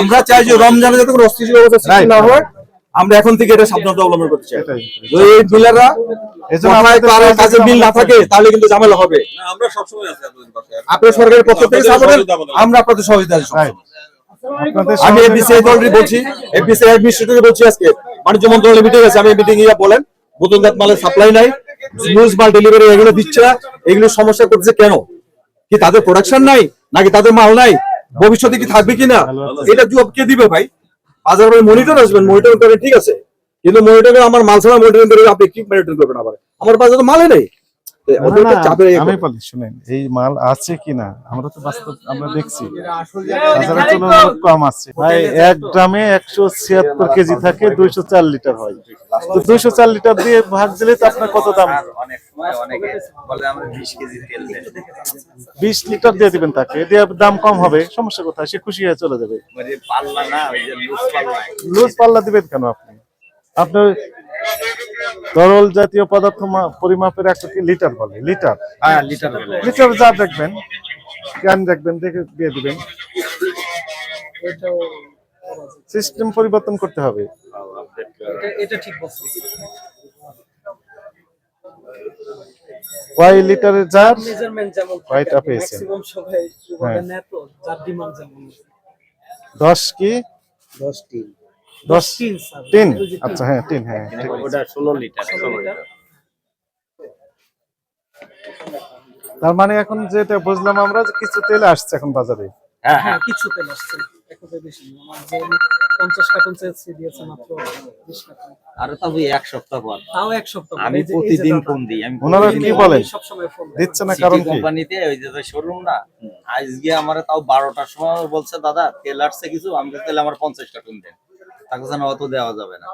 আমরা চাই যে রমজানে যাতে কোনো অস্থিতিশীল অবস্থা সৃষ্টি না হয় আমরা এখন থেকে এটা সাবধানতা অবলম্বন করতে চাই। এই ডিলাররা এজন্য আমাদের কারও কাছে বিল না থাকে তাহলে কিন্তু ঝামেলা হবে। না, আমরা সবসময় আছি আপনাদের পাশে। আপনার সরকারের পক্ষ থেকে। আমরা আপনাদের সহযোগিতা. আমি অলরেডি বলছি এবিসি অ্যাডমিনিস্ট্রেটরকে বলছি আজকে। বাণিজ্য মন্ত্রণালয় মিটিং আছে আমি মিটিং ইয়া বলেন বোতলজাত মালের সাপ্লাই নাই লুজ মাল ডেলিভারি এগুলো দিচ্ছে না এগুলো সমস্যা করতেছে কেন? কি তাদের প্রোডাকশন নাই নাকি তাদের মাল নাই? ভবিষ্যতে কি থাকবে কিনা? এটা জব কে দিবে ভাই? বাজার ভাই মনিটর আসবেন মনিটর করে ঠিক আছে। কিন্তু মনিটর আমার মাল ছাড়া মনিটর করে আপনি কি মনিটর করবেন আবার? আমার তো মালে নেই। আমি বলি শুনেন এই মাল আছে কিনা আমরা তো বাস্তব আমরা দেখছি। কম আছে। ভাই এক গ্রামে একশো ছিয়াত্তর কেজি থাকে দুইশো চার লিটার হয়। তো দুইশো চার লিটার দিয়ে ভাগ দিলে তো আপনার কত দাম? অনেক সময় অনেকে বলে আমরা বিশ লিটার দিয়ে দিবেন তাকে দিয়ে দাম কম হবে সমস্যা কোথায়? সে খুশি হয়ে চলে যাবে। লুজ পাল্লা দিবেন কেন আপনি? আপনার তরল জাতীয় পদার্থ মা- পরিমাপের একটা কি লিটার বলে? লিটার। হ্যাঁ লিটার লিটার যা দেখবেন ক্যান দেখবেন দেখে দিয়ে দিবেন। সিস্টেম পরিবর্তন করতে হবে। এটা ঠিক কয় লিটারের জার? মেজারমেন্ট যেমন কয়টা পেয়েছেন? ম্যাক্সিমাম সবাই হ্যাঁ। বলে না ডিমান্ড যেমন দশ কি? 10 টিন দশ। আচ্ছা হ্যাঁ তিন হ্যাঁ। ওটা ষোলো লিটার তার মানে এখন যেটা বুঝলাম আমরা যে কিছু তেল আসছে এখন বাজারে। হ্যাঁ হ্যাঁ হ্যাঁ। কিছু তেল আসছে। আমি এই যে- এই যে প্রতিদিন ফোন দিই আমি ওনারা কি বলেন? সবসময় দিচ্ছে না কারণ কোম্পানিতে ওই যে শোরুম না আজকে আমার তাও বারোটার সময় বলছে দাদা তেল আসছে কিছু আমি বলছি, তাহলে আমার পঞ্চাশ কার্টুন দেন। তাকে জানো অত দেওয়া যাবে না।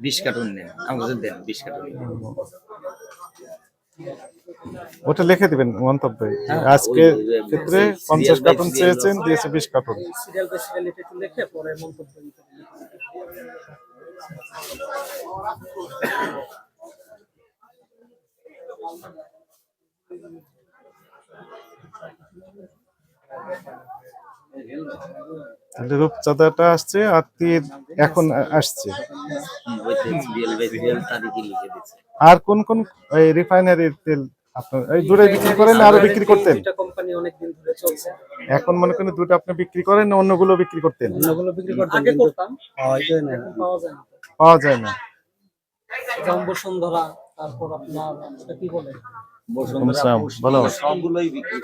বিশ কার্টুন দেন আমি বলছি দেন বিশ কার্টুন ওটা লিখে দিবেন মন্তব্যে। হ্যাঁ, আজকে ক্ষেত্রে পঞ্চাশ কার্টুন চেয়েছেন দিয়েছে বিশ কার্টুন। সিরিয়াল বাই সিরিয়াল এটা একটু লিখে পরে মন্তব্য দিতে হবে। তাহলে রূপচাঁদাটা আসছে আর তীর এখন আসছে। আর কোন কোন রিফাইনারির তেল আপনার এই বিক্রি করেন আরও বিক্রি করতেন? কোম্পানি অনেক দিন ধরে চলছে। এখন মনে করেন দুটো আপনি বিক্রি করেন না অন্যগুলো বিক্রি করতেন? ওগুলো বিক্রি করতাম আগে করতাম। পাওয়া যায় না। যেমন বসুন্ধরা তারপর আপনার কি বলে? বসুন্ধরা আসসালাম, পুষ্টি, ভালো। সবগুলোই বিক্রি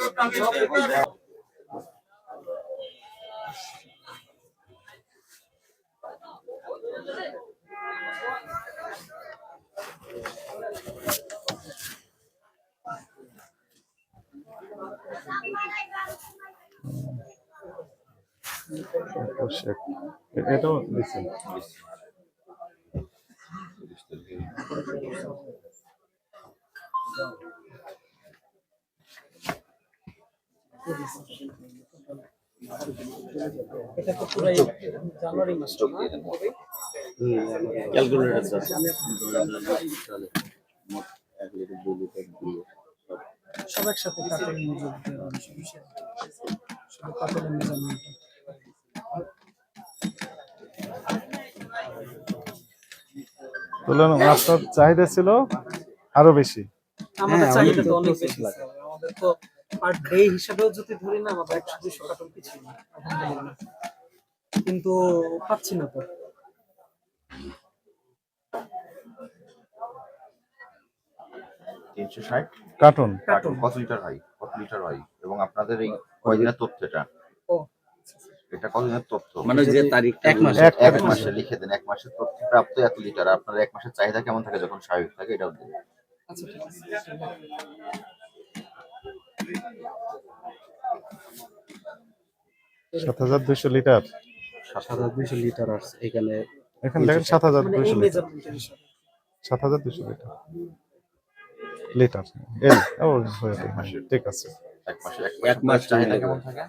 এটাও দিচ্ছেন এটা তো পুরাই জানুয়ারি মাস না? ক্যালকুলেটর আছে। সব একসাথে কাটের মজুর সমস্যা। শুধু তুলনা আপনার চাহিদা ছিল আরও বেশি। আমাদের চাহিদা তো অনেক বেশি আমাদের তো পার ডে হিসাবেও যদি ধরি না আমাদের একশো দুশো কার্টন কিছু না। কিন্তু পাচ্ছি না তো। তিনশো ষাট। কার্টুন কার্টন কত লিটার হয় কত লিটার হয় এবং আপনাদের এই কয়দিনের তথ্য এটা? ও। এটা কতদিনের তথ্য? মানে যে তারিখ এক মাস এক এক মাসে লিখে দেন এক মাসের তথ্য প্রাপ্ত এত লিটার। আপনার এক মাসের চাহিদা কেমন থাকে যখন স্বাভাবিক থাকে এটাও দিন আচ্ছা সাত হাজার দুইশো লিটার? সাত হাজার দুইশো লিটার আসছে এখানে এখানে দেখেন সাত হাজার মানে দুইশো লিটার। সাত হাজার দুইশো লিটার। লিটার এল ও ঠিক আছে। এক মাসে। এক মাস চাহিদা কেমন থাকে?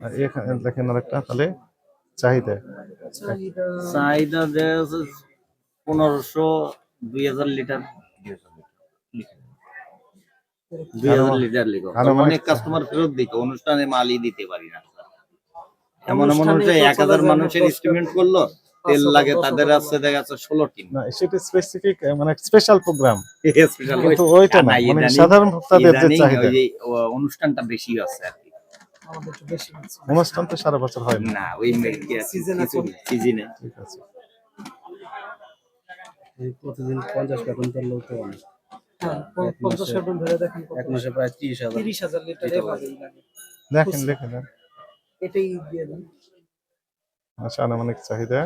আর এখানে দেখেন আরেকটা তাহলে চাহিদা। চাহিদা। চাহিদা যে পনেরোশো দুই হাজার লিটার। দুই হাজার লিটার লিখো। অনেক কাস্টমার ফেরত দিকে অনুষ্ঠানে মালই দিতে পারি না এমন এমন হচ্ছে এক হাজার মানুষের এস্টিমেট করল তেল লাগে তাদের আছে দেখা যাচ্ছে ষোলো টিন। না সেটা স্পেসিফিক মানে স্পেশাল প্রোগ্রাম স্পেশাল কিন্তু ওইটা না মানে সাধারণ ভোক্তাদের যে চাহিদা। অনুষ্ঠানটা বেশি আছে আর কি। অনুষ্ঠান তো সারা বছর হয় না। ওই সিজনে ঠিক আছে। প্রতিদিন পঞ্চাশ কার্টন তেল লোক তো অনেক হ্যাঁ, পঞ্চাশ কার্টন ধরে দেখেন এক মাসে প্রায় ত্রিশ হাজার। তিরিশ হাজার লিটার দেখেন দেখেন দেখেন। এটাই দিয়ে দেন। আচ্ছা আনুমানিক চাহিদা।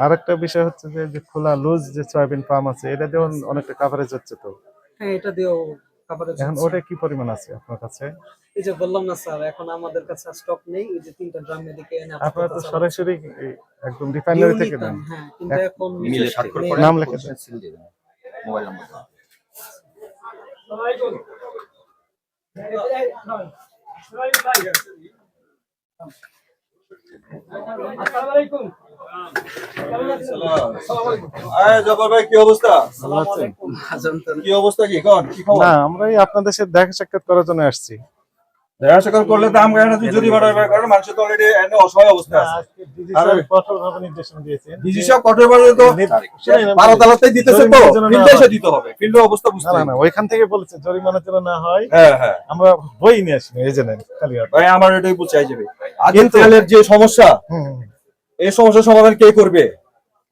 আরেকটা বিষয় হচ্ছে যে যে খোলা লুজ যে সয়াবিন ফার্ম আছে এটা দিয়েও অনেকটা কাভারেজ হচ্ছে তো। হ্যাঁ এটা দিয়েও কাভারেজ এখন ওটা কি পরিমাণ আছে আপনার কাছে? এই যে বললাম না স্যার এখন আমাদের কাছে স্টক নেই ওই যে তিনটা ড্রাম এদিকে এনে আপনারা তো সরাসরি একদম রিফাইনারি থেকে নেন হ্যাঁ কিন্তু এখন মিলে স্বাক্ষর করে নাম লিখে দেন। সিল দিয়ে দেন মোবাইল নাম্বার দাও। আয় জব্বার ভাই কি অবস্থা? ভালো আছেন? কি অবস্থা কি? কোন কি খবর? না আপনাদের সাথে দেখা সাক্ষাৎ করার জন্য আসছি। দেখা সাক্ষাৎ করলে দাম গায়ে যদি কারণ তো অলরেডি অসহায় অবস্থা আছে। জন্য ওইখান থেকে বলেছে জরিমানা যেন না হয়। হ্যাঁ হ্যাঁ। আমরা বই নিয়ে আসি এই যে নেন খালি হাতে। ভাই আমার এটাই বুঝাই যাবে। তেলের যে সমস্যা। এই সমস্যার সমাধান কে করবে?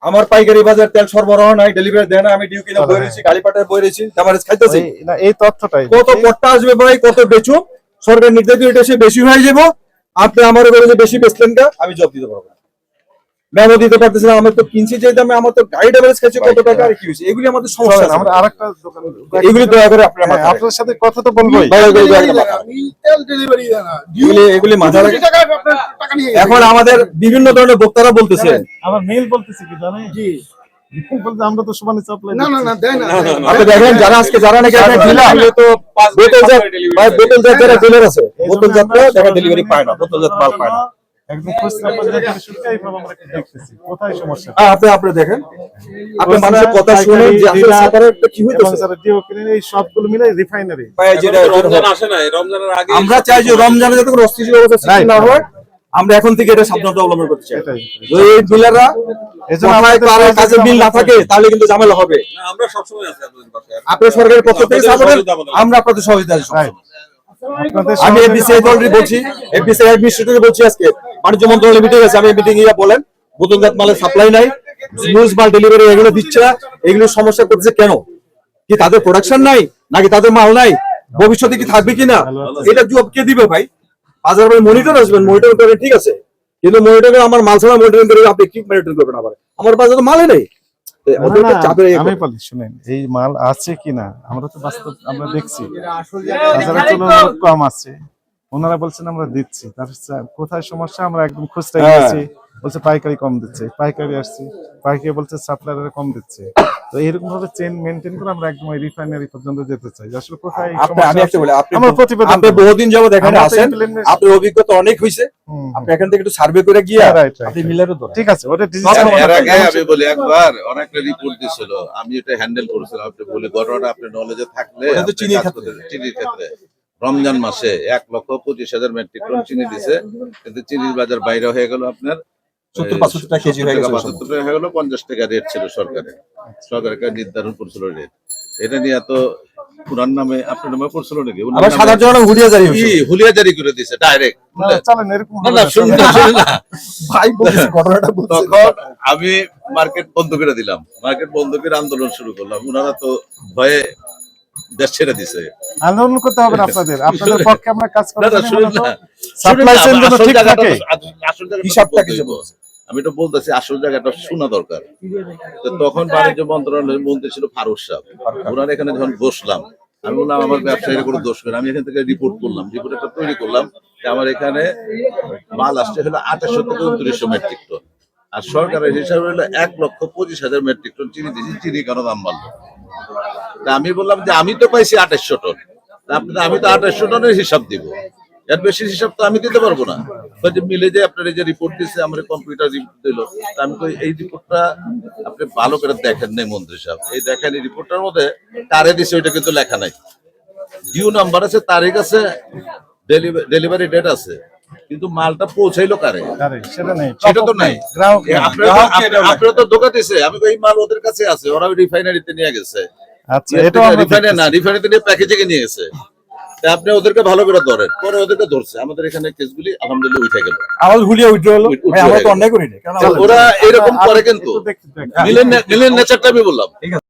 আমার পাইকারি বাজার তেল সরবরাহ নাই ডেলিভারি দেয় না আমি ডিউ কিনে বই। রয়েছি গাড়িপাটায় বই রয়েছি তারপরে খাইতেছি। না, এই তথ্যটাই। কত পট্টা আসবে ভাই কত বেচু সরকার নির্ধারিত এটা সে বেশি হয়ে যাব। আপনি আমার বেশি বেচলেন আমি জব দিতে পারব মেমো দিতে পারতেছি না আমার তো কিনছি যে দামে আমার তো গাড়ি ড্রাইভারেজ খাচ্ছে কত টাকা আর কি হয়েছে? এগুলি আমাদের সমস্যা আমরা আরেকটা দোকান এগুলি দয়া করে আপনারা হ্যাঁ, আপনার সাথে কথা তো রাখেন। এগুলি এগুলি রাখেন। এখন আমাদের বিভিন্ন ধরনের বক্তারা বলতেছে। আমার মেল বলতেছি কি জানেন? জি। আমরা তো সমানে সাপ্লাই না না না আপনি দেখেন যারা আজকে যারা নাকি আপনার ডিলার বোতল জাত ভাই বোতল জাত যারা ডিলার আছে বোতল দেখা ডেলিভারি পায় না বোতল জাত মাল পায় না। একদম খুচরা পর্যায়ে থেকে শুরু আমরা দেখতেছি। কোথায় সমস্যা? আপনি আপনি দেখেন। আপনি মানুষের কথা শুনেন যে আসলে সাধারণ কি হইতেছে? যারা ডিও কিনেন এই সবগুলো মিলে রিফাইনারি। ভাই, যেটা- যেটা রমজান আসে না রমজানের আগে আমরা চাই যে রমজানে যাতে কোনো অস্থিতিশীল অবস্থা সৃষ্টি না হয় আমরা এখন থেকে এটা সাবধানতা অবলম্বন করতে চাই। এটাই। যদি এই ডিলাররা মিল না থাকে তাহলে কিন্তু ঝামেলা হবে। আমরা সবসময় আছি আপনাদের পাশে। আপনার সরকারের পক্ষ থেকে। আমরা আপনাদের সহযোগিতা আমি এবিসি অলরেডি বলছি এবিসি মিনিস্ট্রি বলছি আজকে। বাণিজ্য মন্ত্রণালয়ে মিটিং আছে আমি মিটিং ইয়া বলেন বোতলজাত মালের সাপ্লাই নাই লুজ মাল ডেলিভারি এগুলো দিচ্ছে না এগুলো সমস্যা করতেছে কেন? কি তাদের প্রোডাকশন নাই নাকি তাদের মাল নাই? ভবিষ্যতে কি থাকবে কিনা? এটা জব কে দিবে ভাই? বাজার মনিটর আসবেন মনিটর করে ঠিক আছে। কিন্তু মনিটর আমার মাল ছাড়া মনিটরিং করে আপনি কি মনিটর করবেন আবার? আমার বাজারে মালে নেই। আমি বলি শুনেন এই মাল আছে কিনা? আমরা তো বাস্তব আমরা দেখছি। কম আছে। ওনারা বলছেন আমরা দিচ্ছি। তার কোথায় সমস্যা? আমরা একদম খুচরা হ্যাঁ। গেছি বলছে পাইকারি কম দিচ্ছে। পাইকারি আসছি। পাইকারি বলছে সাপ্লায়ারে কম দিচ্ছে। তো এরকম ভাবে চেন মেনটেন করে আমরা একদম ওই রিফাইনারি পর্যন্ত যেতে চাই। আসলে কোথায় আপনি আমি একটা বলি আপনি আমরা প্রতিবেদন আপনি। বহুদিন যাবত এখানে implementation- আপনার অভিজ্ঞতা অনেক হয়েছে হুম, আপনি এখান থেকে একটু সার্ভে করে গিয়ে হ্যাঁ, আপনি মিলারও ধরেন ঠিক আছে ওটা ডিজিটাল এর আগে আমি বলি একবার অনেকটা রিপোর্ট দিছিল। আমি এটা হ্যান্ডেল করেছিলাম। আপনি বলি ঘটনাটা আপনার নলেজে থাকলে ওটা তো আপনি কাজ ক্ষেত্রে। চিনির ক্ষেত্রে। রমজান মাসে এক লক্ষ পঁচিশ হাজার মেট্রিক টন চিনি দিছে। কিন্তু চিনির বাজার বাইরে হয়ে গেল আপনার হয়ে হয়ে গেল পঞ্চাশ টাকা রেট ছিল সরকারের। নির্ধারণ করছিল রেট এটা নিয়ে তো পুরান নামে আপনার নামে পড়ছিল নাকি? ওনার সাধারণ জনগণ হুলিয়া জারি হয়েছে হুলিয়া জারি করে দিছে ডাইরেক্ট না, না হবে না না, শুনুন না ভাই ঘটনাটা তখন আমি মার্কেট বন্ধ করে দিলাম। মার্কেট বন্ধ করে আন্দোলন শুরু করলাম। ওনারা তো ভয়ে দেশ ছেড়ে দিছে। আন্দোলন করতে হবে আপনাদের। আপনাদের পক্ষে আমরা কাজ করতে সাপ্লাই চেন যেন ঠিক থাকে। হিসাবটা কি আমি তো বলতেছি আসল জায়গাটা শোনা দরকার। তো তখন বাণিজ্য মন্ত্রণালয়ের মন্ত্রী ছিল ফারুক সাহেব। ওনার এখানে যখন বসলাম আমি বললাম আমার ব্যবসায়ীরা কোনো দোষ করে আমি এখান থেকে রিপোর্ট করলাম। রিপোর্ট একটা তৈরি করলাম যে আমার এখানে মাল আসছে হলো আঠাশশো থেকে উনত্রিশশো মেট্রিক টন আর সরকারের হিসাবে হলো এক লক্ষ পঁচিশ হাজার মেট্রিক টন চিনি দিয়েছি। চিনি কেন দাম বাড়লো? তা আমি বললাম যে আমি তো পাইছি আঠাশশো টন। আপনি আমি তো আঠাশশো টনের হিসাব দিব। এর বেশি হিসাব তো আমি দিতে পারব না। যে মিলে যে আপনার এই যে রিপোর্ট দিচ্ছে আমার কম্পিউটার রিপোর্ট দিল। আমি তো এই রিপোর্টটা আপনি ভালো করে দেখেন নাই, মন্ত্রী সাহেব। এই দেখেন, এই রিপোর্টটার মধ্যে কারে দিছে, ওইটা কিন্তু লেখা নাই। ডিউ নাম্বার আছে, তারিখ আছে ডেলিভারি ডেট আছে। কিন্তু মালটা পৌঁছাইলো কারে? সেটা নেই। সেটা তো নাই। আপনারা তো- ধোকা দিছে। আমি এই মাল ওদের কাছে আছে ওরা রিফাইনারিতে নিয়ে গেছে। আচ্ছা রিফাইনারি না রিফাইনারিতে নিয়ে প্যাকেজিং নিয়ে গেছে। আপনি ওদেরকে ভালো করে ধরেন। পরে ওদেরকে ধরছে। আমাদের এখানে কেসগুলি আলহামদুলিল্লাহ উঠে গেল। আমাদের হুলিয়া উইথড্র হলো ভাই আমরা তো অন্যায় করিনি। কারণ ওরা এরকম করে কিন্তু। মিলেন মিলেন নেচারটা আমি বললাম।